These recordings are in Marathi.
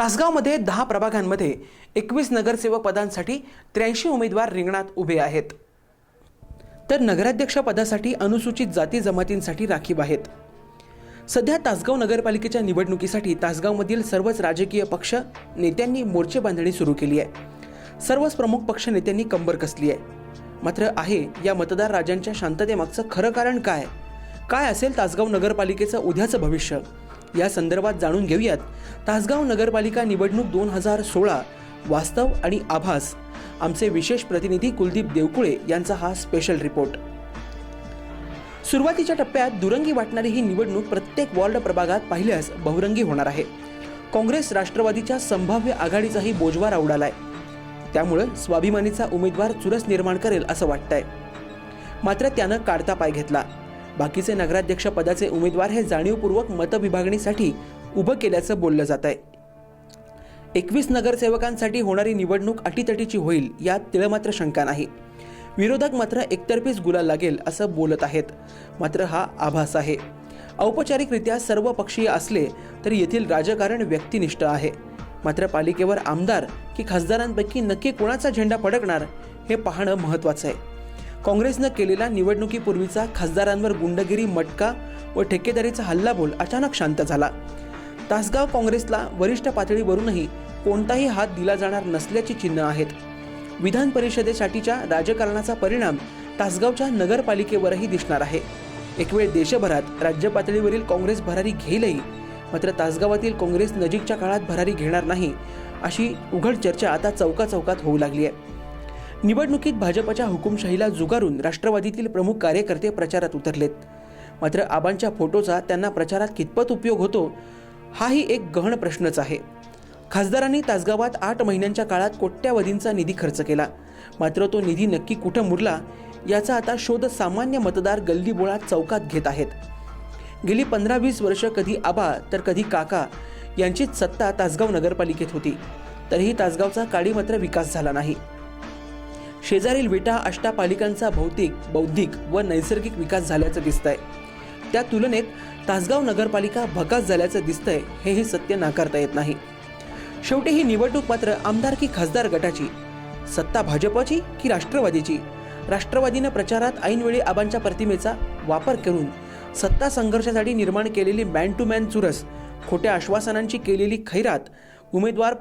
तासगावमध्ये दहा प्रभागांमध्ये एकवीस नगरसेवक पदांसाठी त्र्याऐंशी उमेदवार रिंगणात उभे आहेत. तर नगराध्यक्ष पदासाठी अनुसूचित जाती जमातींसाठी राखीव आहेत. सध्या तासगाव नगरपालिकेच्या निवडणुकीसाठी तासगावमधील सर्वच राजकीय पक्ष नेत्यांनी मोर्चे बांधणी सुरू केली आहे. सर्वच प्रमुख पक्ष नेत्यांनी कंबर कसली आहे. मात्र आहे या मतदार राजांच्या शांततेमागचं खरं कारण काय? काय असेल तासगाव नगरपालिकेचं उद्याचं भविष्य? या संदर्भात जाणून घेऊयात. तासगाव नगरपालिका निवडणूक दोन हजार सोळा वास्तव आणि आभास. आमचे विशेष प्रतिनिधी कुलदीप देवकुळे यांचा हा स्पेशल रिपोर्ट सुरुवातीच्या टप्प्यात दुरंगी वाटणारी ही निवडणूक प्रत्येक वॉर्ड प्रभागात पाहिल्यास बहुरंगी होणार आहे. काँग्रेस राष्ट्रवादीच्या संभाव्य आघाडीचाही बोजवार उडालाय त्यामुळे स्वाभिमानीचा उमेदवार चुरस निर्माण करेल असं वाटतंय. मात्र त्यानं काढता पाय घेतला. बाकीचे नगराध्यक्ष पदाचे उमेदवार हे जाणीवपूर्वक मतविभागणीसाठी उभं केल्याचं बोललं जात आहे. एकवीस नगरसेवकांसाठी होणारी निवडणूक अटीतटीची होईल यात तिळमात्र शंका नाही. विरोधक मात्र एकतर्फीच गुलाल लागेल असं बोलत आहेत. मात्र हा आभास आहे. औपचारिकरित्या सर्व पक्षीय असले तरी येथील राजकारण व्यक्तिनिष्ठ आहे. मात्र पालिकेवर आमदार की खासदारांपैकी नक्की कोणाचा झेंडा फडकणार हे पाहणं महत्त्वाचं आहे. काँग्रेसनं केलेला निवडणुकीपूर्वीचा खासदारांवर गुंडगिरी मटका व ठेकेदारीचा हल्लाबोल अचानक शांत झाला. तासगाव काँग्रेसला वरिष्ठ पातळीवरूनही कोणताही हात दिला जाणार नसल्याची चिन्ह आहेत. विधान परिषदेसाठीच्या राजकारणाचा परिणाम तासगावच्या नगरपालिकेवरही दिसणार आहे. एक वेळ देशभरात राज्य पातळीवरील काँग्रेस भरारी घेईलही मात्र तासगावातील काँग्रेस नजीकच्या काळात भरारी घेणार नाही अशी उघड चर्चा आता चौका चौकात होऊ लागली आहे. निवडणुकीत भाजपच्या हुकुमशाहीला जुगारून राष्ट्रवादीतील प्रमुख कार्यकर्ते प्रचारात उतरलेत. मात्र आबांच्या फोटोचा त्यांना प्रचारात कितपत उपयोग होतो हाही एक गहन प्रश्नच आहे. खासदारांनी तासगावात आठ महिन्यांच्या काळात कोट्यावधींचा निधी खर्च केला. मात्र तो निधी नक्की कुठं मुरला याचा आता शोध सामान्य मतदार गल्लीबोळात चौकात घेत आहेत. गेली पंधरा वीस वर्ष कधी आबा तर कधी काका यांचीच सत्ता तासगाव नगरपालिकेत होती. तरीही तासगावचा काळी मात्र विकास झाला नाही. शेजारील विटा अष्टापालिकांचा भौतिक बौद्धिक व नैसर्गिक विकास झाल्याचं दिसतंय. त्या तुलनेत तासगाव नगरपालिका भकास झाल्याचं दिसतंय हेही सत्य नाकारता येत नाही. शेवटी ही निवडणूक मात्र आमदार की खासदार गटाची? सत्ता भाजपची की राष्ट्रवादीची? राष्ट्रवादीनं प्रचारात ऐनवेळी आबांच्या प्रतिमेचा वापर करून सत्ता संघर्षासाठी निर्माण केलेली मॅन टू मॅन चुरस खोट्या आश्वासनांची केलेली खैरात उमेदवार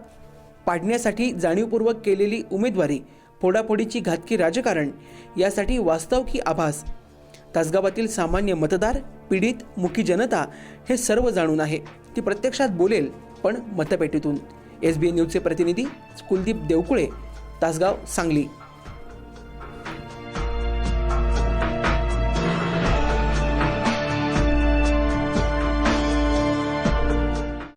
पाडण्यासाठी जाणीवपूर्वक केलेली उमेदवारी फोडाफोडीची घातकी राजकारण यासाठी वास्तव की आभास? तासगावातील सामान्य मतदार पीडित मुखी जनता हे सर्व जाणून आहे. ती प्रत्यक्षात बोलेल पण मतपेटीतून. एस बी न्यूजचे प्रतिनिधी कुलदीप देवकुळे तासगाव सांगली.